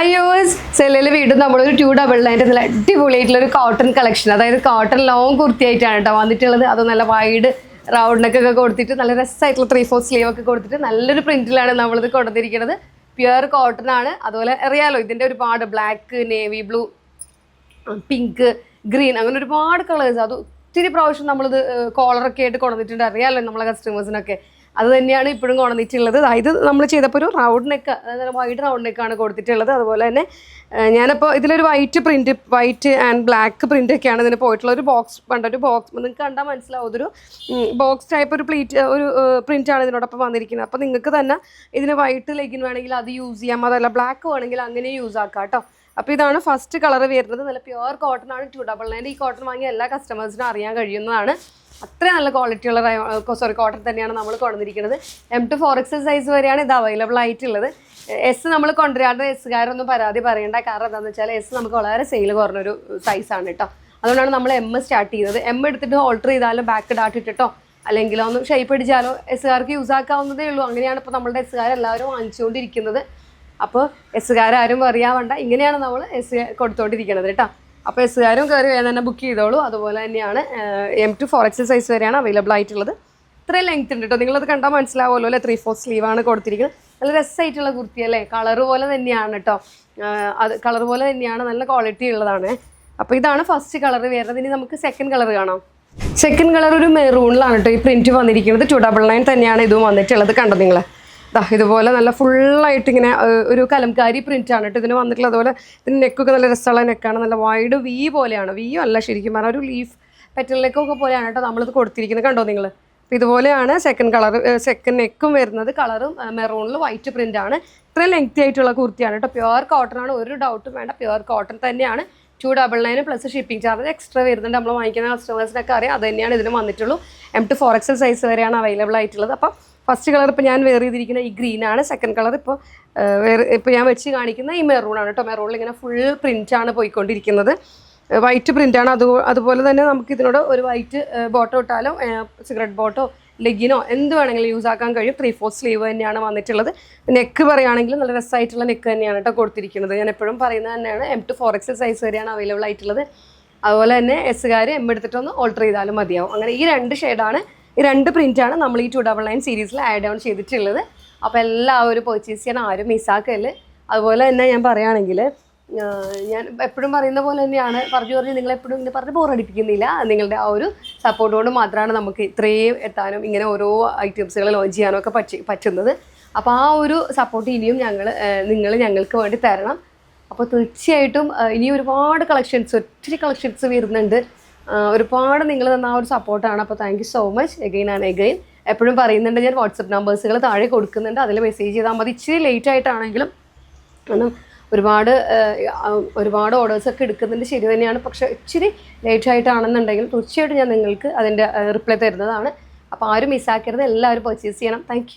Hi use സെല്ലിൽ വീണ്ടും നമ്മളൊരു ടു ഡബിൾ നയന്റെ നല്ല അടിപൊളിയായിട്ടുള്ള ഒരു കോട്ടൺ കളക്ഷൻ അതായത് കോട്ടൺ ലോങ് കുർത്തിയായിട്ടാണ് കേട്ടോ വന്നിട്ടുള്ളത്. അത് നല്ല വൈഡ് റൗണ്ട് നെക്ക് ഒക്കെ കൊടുത്തിട്ട് നല്ല രസമായിട്ടുള്ള ത്രീ ഫോർ സ്ലീവ് ഒക്കെ കൊടുത്തിട്ട് നല്ലൊരു പ്രിന്റിലാണ് നമ്മളിത് കൊണ്ടുവന്നിരിക്കുന്നത്. പ്യുവർ കോട്ടൺ ആണ്. അതുപോലെ അറിയാലോ ഇതിന്റെ ഒരുപാട് black navy blue pink green അങ്ങനെ ഒരുപാട് കളേഴ്സ് അത് ഒത്തിരി പ്രാവശ്യം നമ്മളിത് കോളറൊക്കെ ആയിട്ട് കൊണ്ടുവന്നിട്ടുണ്ട്. അറിയാലോ നമ്മളെ കസ്റ്റമേഴ്സിനൊക്കെ അത് തന്നെയാണ് ഇപ്പോഴും കൊണ്ടുവന്നിട്ടുള്ളത് അതായത് നമ്മൾ ചെയ്തപ്പോൾ ഒരു റൗണ്ട് നെക്ക് അതായത് വൈഡ് റൗണ്ട് നെക്കാണ് കൊടുത്തിട്ടുള്ളത്. അതുപോലെ തന്നെ ഞാനിപ്പോൾ ഇതിലൊരു white print white and black print ഒക്കെയാണ് ഇതിന് പോയിട്ടുള്ള ഒരു ബോക്സ് കണ്ട ഒരു ബോക്സ് നിങ്ങൾക്ക് കണ്ടാൽ മനസ്സിലാവും ഒരു ബോക്സ് ടൈപ്പ് ഒരു പ്ലീറ്റ് ഒരു പ്രിന്റാണ് ഇതിനോടൊപ്പം വന്നിരിക്കുന്നത്. അപ്പോൾ നിങ്ങൾക്ക് തന്നെ ഇതിന് വൈറ്റ് ലെഗിൻ വേണമെങ്കിൽ അത് യൂസ് ചെയ്യാം. അതല്ല ബ്ലാക്ക് വേണമെങ്കിൽ അങ്ങനെ യൂസ് ആക്കാം കേട്ടോ അപ്പോൾ ഇതാണ് ഫസ്റ്റ് കളർ വരുന്നത്. നല്ല പ്യുവർ കോട്ടൺ ആണ് ടു ഡബിൾ നയൻ ഈ കോട്ടൺ വാങ്ങിയ എല്ലാ കസ്റ്റമേഴ്സിനും അറിയാൻ കഴിയുന്നതാണ്. അത്രയും നല്ല ക്വാളിറ്റി ഉള്ള സോറി കോട്ടൺ തന്നെയാണ് നമ്മൾ കൊണ്ടുവന്നിരിക്കുന്നത്. M to four XL size വരെയാണ് ഇത് അവൈലബിൾ ആയിട്ടുള്ളത്. എസ് നമ്മൾ കൊണ്ടുവരാണ്ട് എസ്സുകാരൊന്നും പരാതി പറയേണ്ട. കാരണം എന്താണെന്ന് വെച്ചാൽ എസ് നമുക്ക് വളരെ സെയിൽ കുറഞ്ഞൊരു സൈസാണ് കേട്ടോ അതുകൊണ്ടാണ് നമ്മൾ എം സ്റ്റാർട്ട് ചെയ്തത്. എം എടുത്തിട്ട് ഓൾട്ടർ ചെയ്താലും ബാക്ക് ഡാട്ട് ഇട്ടിട്ടോ അല്ലെങ്കിൽ ഒന്ന് ഷേപ്പ് അടിച്ചാലോ എസ്സുകാർക്ക് യൂസ് ആക്കാവുന്നതേ ഉള്ളൂ. അങ്ങനെയാണ് ഇപ്പോൾ നമ്മളുടെ എസ്സുകാർ എല്ലാവരും വാങ്ങിച്ചുകൊണ്ടിരിക്കുന്നത്. അപ്പോൾ എസ്സുകാരും അറിയാവണ്ട ഇങ്ങനെയാണ് നമ്മൾ എസ് കൊടുത്തോണ്ടിരിക്കുന്നത് കേട്ടോ അപ്പോൾ എസ്സുകാരും കയറി വേഗം തന്നെ ബുക്ക് ചെയ്തോളൂ. അതുപോലെ തന്നെയാണ് M to four XL size വരെയാണ് അവൈലബിൾ ആയിട്ടുള്ളത്. ഇത്രയും ലെങ്ത് ഉണ്ട് കേട്ടോ നിങ്ങളത് കണ്ടാൽ മനസ്സിലാവുമല്ലോ അല്ലേ? ത്രീ ഫോർ ആണ് കൊടുത്തിരിക്കുന്നത്. നല്ല രസമായിട്ടുള്ള കുർത്തി അല്ലേ? കളർ പോലെ തന്നെയാണ് കേട്ടോ അത് കളർ പോലെ തന്നെയാണ് നല്ല ക്വാളിറ്റി ഉള്ളതാണ്. അപ്പോൾ ഇതാണ് ഫസ്റ്റ് കളർ വരുന്നത് ഇനി നമുക്ക് സെക്കൻഡ് കളർ കാണാം. സെക്കൻഡ് കളർ ഒരു മെറൂണിലാണ് കേട്ടോ ഈ പ്രിന്റ് വന്നിരിക്കുന്നത്. ടു ഡബിൾ നയൻ തന്നെയാണ് ഇതും വന്നിട്ടുള്ളത്. കണ്ടോ നിങ്ങൾ ഇതുപോലെ നല്ല ഫുള്ളായിട്ട് ഇങ്ങനെ ഒരു കലംകാരി പ്രിന്റ് ആണ് കേട്ടോ. ഇതിന് വന്നിട്ടുള്ളത്. അതുപോലെ ഇതിന് നെക്കൊക്കെ നല്ല രസമുള്ള നെക്കാണ് നല്ല വൈഡ് വി പോലെയാണ്. വി അല്ല ശരിക്കും പറഞ്ഞാൽ ഒരു ലീഫ് പെറ്റലിലേക്കൊക്കെ പോലെയാണ് കേട്ടോ നമ്മളിത് കൊടുത്തിരിക്കുന്നത്. കണ്ടോ നിങ്ങൾ ഇതുപോലെയാണ് സെക്കൻഡ് കളർ സെക്കൻഡ് നെക്കും വരുന്നത്. കളറും മെറൂണിൽ വൈറ്റ് പ്രിന്റ് ആണ്. ഇത്രയും ലെങ്തി ആയിട്ടുള്ള കുർത്തിയാണ് കേട്ടോ. പ്യുവർ കോട്ടൺ ആണ്. ഒരു ഡൗട്ടും വേണ്ട. പ്യുവർ കോട്ടൺ തന്നെയാണ്. Two double nine plus shipping charge extra വരുന്നുണ്ട്. നമ്മൾ വാങ്ങിക്കുന്ന കസ്റ്റമേഴ്സിനൊക്കെ അറിയാം. അത് തന്നെയാണ് ഇതിന് വന്നിട്ടുള്ളൂ. M to four XL size വരെയാണ് അവൈലബിൾ ആയിട്ടുള്ളത്. അപ്പം ഫസ്റ്റ് കളർ ഇപ്പോൾ ഞാൻ വേറെ ചെയ്തിരിക്കുന്ന ഈ ഗ്രീൻ ആണ്. സെക്കൻഡ് കളർ ഇപ്പോൾ വേറെ ഇപ്പോൾ ഞാൻ വെച്ച് കാണിക്കുന്ന ഈ മെറൂൺ ആണ് കേട്ടോ മെറൂണിൽ ഇങ്ങനെ ഫുൾ പ്രിന്റ് ആണ് പോയിക്കൊണ്ടിരിക്കുന്നത്. വൈറ്റ് പ്രിന്റ് ആണ്. അത് അതുപോലെ തന്നെ നമുക്ക് ഇതിനോട് ഒരു വൈറ്റ് ബോട്ടോ ഇട്ടാലോ സിഗരറ്റ് ബോട്ടോ ലെഗിനോ എന്ത് വേണമെങ്കിലും യൂസ് ആക്കാൻ കഴിയും. ത്രീ ഫോർ സ്ലീവ് തന്നെയാണ് വന്നിട്ടുള്ളത്. നെക്ക് പറയുകയാണെങ്കിൽ നല്ല രസമായിട്ടുള്ള നെക്ക് തന്നെയാണ് കേട്ടോ കൊടുത്തിരിക്കുന്നത്. ഞാൻ എപ്പോഴും പറയുന്നത് തന്നെയാണ്. M to four XL size വരെയാണ് അവൈലബിൾ ആയിട്ടുള്ളത്. അതുപോലെ തന്നെ എസ്സുകാർ എം എടുത്തിട്ടൊന്ന് ഓൾട്ടർ ചെയ്താലും മതിയാവും. അങ്ങനെ ഈ രണ്ട് ഷെയ്ഡാണ് ഈ രണ്ട് പ്രിന്റാണ് നമ്മൾ ഈ ടു ഡബിൾ നയൻ സീരീസിൽ ആഡ് ഓൺ ചെയ്തിട്ടുള്ളത്. അപ്പോൾ എല്ലാവരും പർച്ചേസ് ചെയ്യാൻ ആരും മിസ്സാക്കൽ അതുപോലെ തന്നെ ഞാൻ പറയുകയാണെങ്കിൽ ഞാൻ എപ്പോഴും പറയുന്ന പോലെ തന്നെയാണ്. പറഞ്ഞു പറഞ്ഞ് നിങ്ങൾ എപ്പോഴും ഇങ്ങനെ പറഞ്ഞ് ബോറടിപ്പിക്കുന്നില്ല നിങ്ങളുടെ ആ ഒരു സപ്പോർട്ട് കൊണ്ട് മാത്രമാണ് നമുക്ക് ഇത്രയും എത്താനും ഇങ്ങനെ ഓരോ ഐറ്റംസുകൾ ലോഞ്ച് ചെയ്യാനും ഒക്കെ പറ്റി പറ്റുന്നത്. അപ്പോൾ ആ ഒരു സപ്പോർട്ട് ഇനിയും ഞങ്ങൾ നിങ്ങൾ ഞങ്ങൾക്ക് വേണ്ടി തരണം. അപ്പോൾ തീർച്ചയായിട്ടും ഇനി ഒരുപാട് കളക്ഷൻസ് ഒത്തിരി കളക്ഷൻസ് വരുന്നുണ്ട്. ഒരുപാട് നിങ്ങൾ തന്ന ആ ഒരു സപ്പോർട്ടാണ് അപ്പോൾ thank you so much again and again എപ്പോഴും പറയുന്നുണ്ട് ഞാൻ വാട്സപ്പ് നമ്പേഴ്സുകൾ താഴെ കൊടുക്കുന്നുണ്ട്. അതിൽ മെസ്സേജ് ചെയ്താൽ മതി. ഇച്ചിരി ലേറ്റ് ആയിട്ടാണെങ്കിലും കാരണം ഒരുപാട് ഒരുപാട് ഓർഡേഴ്സൊക്കെ എടുക്കുന്നുണ്ട്. ശരി തന്നെയാണ്. പക്ഷെ ഇച്ചിരി ലേറ്റ് ആയിട്ടാണെന്നുണ്ടെങ്കിൽ തീർച്ചയായിട്ടും ഞാൻ നിങ്ങൾക്ക് അതിന്റെ റിപ്ലൈ തരുന്നതാണ്. അപ്പോൾ ആരും മിസ്സാക്കരുത് എല്ലാവരും പർച്ചേസ് ചെയ്യണം. താങ്ക്